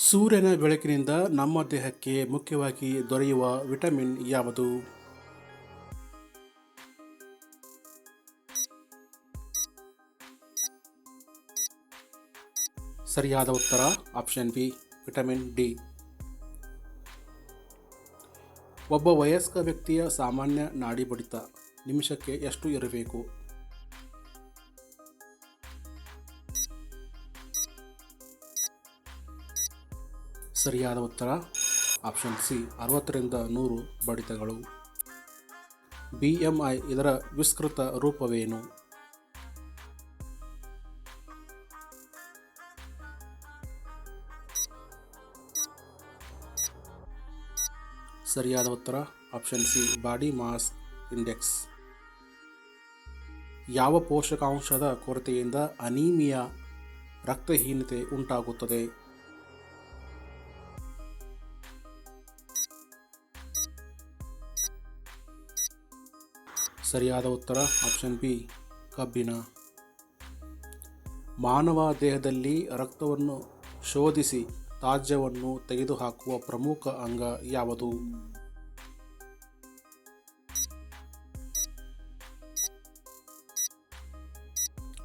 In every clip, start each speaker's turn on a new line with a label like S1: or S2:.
S1: ಸೂರ್ಯನ ಬೆಳಕಿನಿಂದ ನಮ್ಮ ದೇಹಕ್ಕೆ ಮುಖ್ಯವಾಗಿ ದೊರೆಯುವ ವಿಟಮಿನ್ ಯಾವುದು? ಸರಿಯಾದ ಉತ್ತರ, ಆಪ್ಷನ್ ಬಿ, ವಿಟಮಿನ್ ಡಿ. ಒಬ್ಬ ವಯಸ್ಕ ವ್ಯಕ್ತಿಯ ಸಾಮಾನ್ಯ ನಾಡಿ ಬಡಿತ ನಿಮಿಷಕ್ಕೆ ಎಷ್ಟು ಇರಬೇಕು? ಸರಿಯಾದ ಉತ್ತರ? ಆಪ್ಷನ್ ಸಿ, ಅರವತ್ತರಿಂದ ನೂರು ಬಡಿತಗಳು. ಬಿ ಎಂ ಐ ಇದರ ವಿಸ್ತೃತ ರೂಪವೇನು? ಸರಿಯಾದ ಉತ್ತರ? Option C, body mass index. ಯಾವ ಪೋಷಕಾಂಶದ ಕೊರತೆಯಿಂದ ಅನೀಮಿಯಾ ರಕ್ತಹೀನತೆ ಉಂಟಾಗುತ್ತದೆ? ಸರಿಯಾದ ಉತ್ತರ ಆಪ್ಷನ್ ಬಿ ಕಬ್ಬಿಣ. ಮಾನವ ದೇಹದಲ್ಲಿ ರಕ್ತವನ್ನು ಶೋಧಿಸಿ ತ್ಯಾಜ್ಯವನ್ನು ತೆಗೆದುಹಾಕುವ ಪ್ರಮುಖ ಅಂಗ ಯಾವುದು?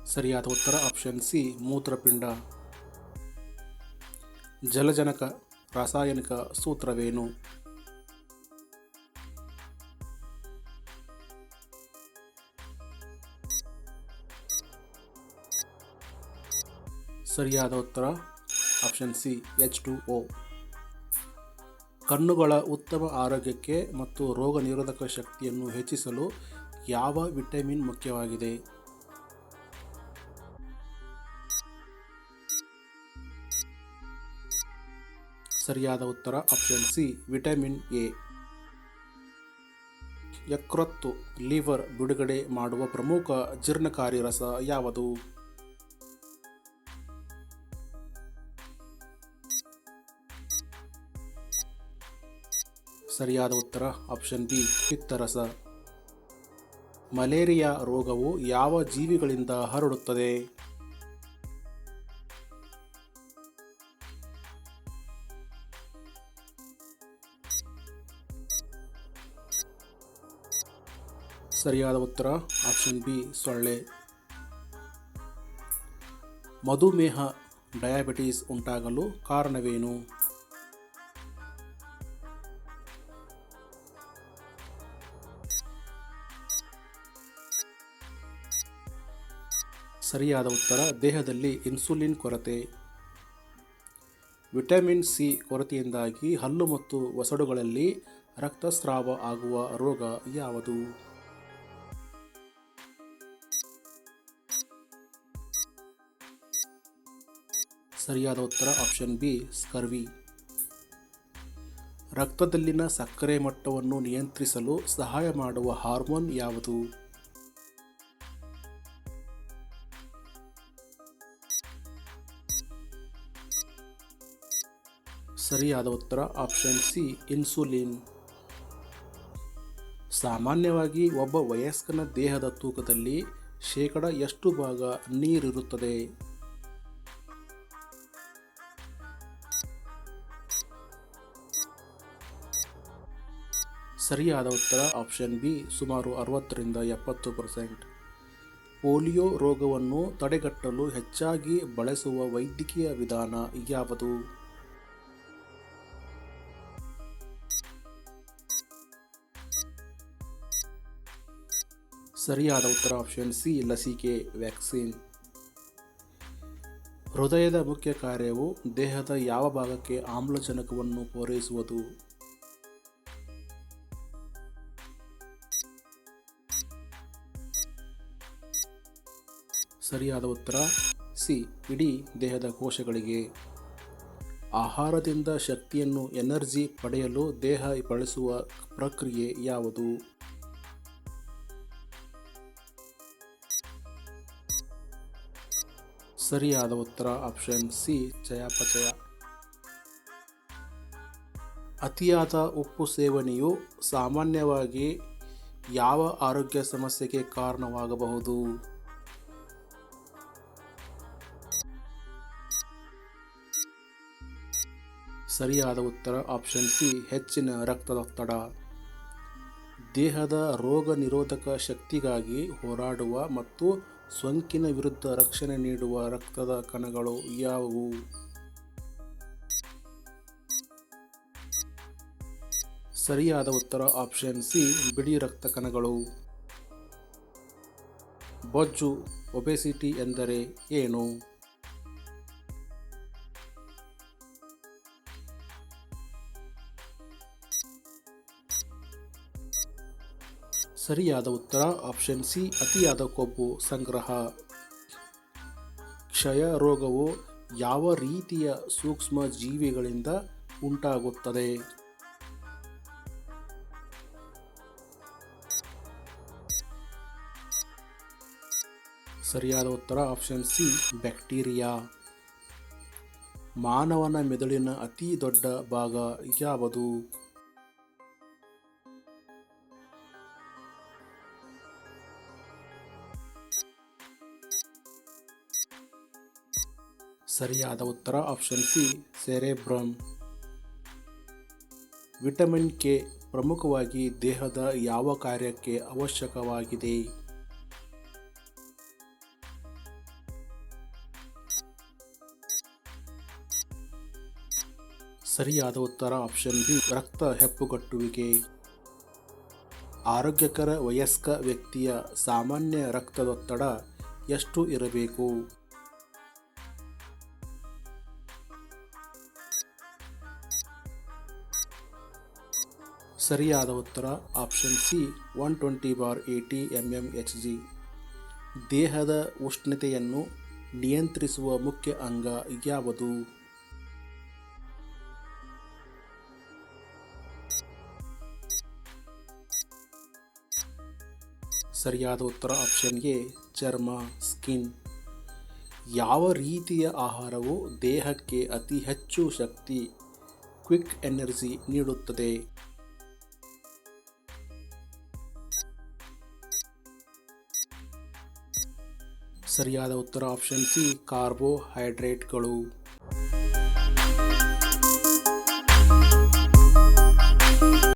S1: ಸರಿಯಾದ ಉತ್ತರ ಆಪ್ಷನ್ ಸಿ ಮೂತ್ರಪಿಂಡ. ಜಲಜನಕ, ರಾಸಾಯನಿಕ ಸೂತ್ರವೇನು? ಸರಿಯಾದ ಉತ್ತರ? Option C, H two O. ಕಣ್ಣುಗಳ ಉತ್ತಮ ಆರೋಗ್ಯಕ್ಕೆ ಮತ್ತು ರೋಗ ನಿರೋಧಕ ಶಕ್ತಿಯನ್ನು ಹೆಚ್ಚಿಸಲು ಯಾವ ವಿಟಮಿನ್ ಮುಖ್ಯವಾಗಿದೆ? ಸರಿಯಾದ ಉತ್ತರ, ಆಪ್ಷನ್ ಸಿ, ವಿಟಮಿನ್ ಎ. ಯಕೃತ್ತು, ಲಿವರ್ ಬಿಡುಗಡೆ ಮಾಡುವ ಪ್ರಮುಖ ಜೀರ್ಣಕಾರಿ ರಸ ಯಾವುದು? ಸರಿಯಾದ ಉತ್ತರ ಆಪ್ಷನ್ ಬಿ ಪಿತ್ತರಸ ಮಲೇರಿಯಾ ರೋಗವು ಯಾವ ಜೀವಿಗಳಿಂದ ಹರಡುತ್ತದೆ? ಸರಿಯಾದ ಉತ್ತರ ಆಪ್ಷನ್ ಬಿ ಸೊಳ್ಳೆ. ಮಧುಮೇಹ ಡಯಾಬಿಟೀಸ್ ಉಂಟಾಗಲು ಕಾರಣವೇನು? ಸರಿಯಾದ ಉತ್ತರ, ದೇಹದಲ್ಲಿ ಇನ್ಸುಲಿನ್ ಕೊರತೆ. ವಿಟಮಿನ್ ಸಿ ಕೊರತೆಯಿಂದಾಗಿ ಹಲ್ಲು ಮತ್ತು ಒಸಡುಗಳಲ್ಲಿ ರಕ್ತಸ್ರಾವ ಆಗುವ ರೋಗ ಯಾವುದು? ಸರಿಯಾದ ಉತ್ತರ, ಆಪ್ಷನ್ ಬಿ, ಸ್ಕರ್ವಿ. ರಕ್ತದಲ್ಲಿನ ಸಕ್ಕರೆ ಮಟ್ಟವನ್ನು ನಿಯಂತ್ರಿಸಲು ಸಹಾಯ ಮಾಡುವ ಹಾರ್ಮೋನ್ ಯಾವುದು? ಸರಿಯಾದ ಉತ್ತರ ಆಪ್ಷನ್ ಸಿ, ಇನ್ಸುಲಿನ್. ಸಾಮಾನ್ಯವಾಗಿ ಒಬ್ಬ ವಯಸ್ಕನ ದೇಹದ ತೂಕದಲ್ಲಿ ಶೇಕಡ ಎಷ್ಟು ಭಾಗ ನೀರಿರುತ್ತದೆ? ಸರಿಯಾದ ಉತ್ತರ ಆಪ್ಷನ್ ಬಿ, ಸುಮಾರು ಅರವತ್ತರಿಂದ ಎಪ್ಪತ್ತು ಪರ್ಸೆಂಟ್. ಪೋಲಿಯೋ ರೋಗವನ್ನು ತಡೆಗಟ್ಟಲು ಹೆಚ್ಚಾಗಿ ಬಳಸುವ ವೈದ್ಯಕೀಯ ವಿಧಾನ ಯಾವುದು? ಸರಿಯಾದ ಉತ್ತರ ಆಪ್ಷನ್ ಸಿ, ಲಸಿಕೆ ವ್ಯಾಕ್ಸಿನ್ ಹೃದಯದ ಮುಖ್ಯ ಕಾರ್ಯವು ದೇಹದ ಯಾವ ಭಾಗಕ್ಕೆ ಆಮ್ಲಜನಕವನ್ನು ಪೂರೈಸುವುದು? ಸರಿಯಾದ ಉತ್ತರ ಸಿ, ಇಡೀ ದೇಹದ ಕೋಶಗಳಿಗೆ. ಆಹಾರದಿಂದ ಶಕ್ತಿಯನ್ನು, ಎನರ್ಜಿ ಪಡೆಯಲು ದೇಹ ಬಳಸುವ ಪ್ರಕ್ರಿಯೆ ಯಾವುದು? ಸರಿಯಾದ ಉತ್ತರ ಆಪ್ಷನ್ ಸಿ ಚಯಾಪಚಯ ಅತಿಯಾದ ಉಪ್ಪು ಸೇವನೆಯು ಸಾಮಾನ್ಯವಾಗಿ ಯಾವ ಆರೋಗ್ಯ ಸಮಸ್ಯೆಗೆ ಕಾರಣವಾಗಬಹುದು? ಸರಿಯಾದ ಉತ್ತರ ಆಪ್ಷನ್ ಸಿ, ಹೆಚ್ಚಿನ ರಕ್ತದೊತ್ತಡ. ದೇಹದ ರೋಗ ನಿರೋಧಕ ಶಕ್ತಿಗಾಗಿ ಹೋರಾಡುವ ಮತ್ತು ಸೋಂಕಿನ ವಿರುದ್ಧ ರಕ್ಷಣೆ ನೀಡುವ ರಕ್ತದ ಕಣಗಳು ಯಾವುವು? ಸರಿಯಾದ ಉತ್ತರ ಆಪ್ಷನ್ ಸಿ ಬಿಳಿ ರಕ್ತ ಕಣಗಳು. ಬೊಜ್ಜು, ಒಬೆಸಿಟಿ ಎಂದರೆ ಏನು? ಸರಿಯಾದ ಉತ್ತರ ಆಪ್ಷನ್ ಸಿ ಅತಿಯಾದ ಕೊಬ್ಬು ಸಂಗ್ರಹ. ಕ್ಷಯ ರೋಗವು ಯಾವ ರೀತಿಯ ಸೂಕ್ಷ್ಮ ಜೀವಿಗಳಿಂದ ಉಂಟಾಗುತ್ತದೆ? ಸರಿಯಾದ ಉತ್ತರ ಆಪ್ಷನ್ ಸಿ ಬ್ಯಾಕ್ಟೀರಿಯಾ ಮಾನವನ ಮೆದುಳಿನ ಅತಿ ದೊಡ್ಡ ಭಾಗ ಯಾವುದು? ಸರಿಯಾದ ಉತ್ತರ option C cerebrum. Vitamin K ಪ್ರಮುಖವಾಗಿ ದೇಹದ ಯಾವ ಕಾರ್ಯಕ್ಕೆ ಅವಶ್ಯಕವಾಗಿದೆ? ಸರಿಯಾದ ಉತ್ತರ ಆಪ್ಷನ್ ಬಿ ರಕ್ತ ಹೆಪ್ಪುಗಟ್ಟುವಿಕೆ. ಆರೋಗ್ಯಕರ ವಯಸ್ಕ ವ್ಯಕ್ತಿಯ ಸಾಮಾನ್ಯ ರಕ್ತದೊತ್ತಡ ಎಷ್ಟು ಇರಬೇಕು? ಸರಿಯಾದ ಉತ್ತರ option C one twenty by eighty M M H G ದೇಹದ ಉಷ್ಣತೆಯನ್ನು ನಿಯಂತ್ರಿಸುವ ಮುಖ್ಯ ಅಂಗ ಯಾವುದು? ಸರಿಯಾದ ಉತ್ತರ ಆಪ್ಷನ್ ಎ ಚರ್ಮ ಸ್ಕಿನ್ ಯಾವ ರೀತಿಯ ಆಹಾರವು ದೇಹಕ್ಕೆ ಅತಿ ಹೆಚ್ಚು ಶಕ್ತಿ ಕ್ವಿಕ್ ಎನರ್ಜಿ ನೀಡುತ್ತದೆ? ಸರಿಯಾದ ಉತ್ತರ ಆಪ್ಷನ್ ಸಿ ಕಾರ್ಬೋಹೈಡ್ರೇಟ್ಗಳು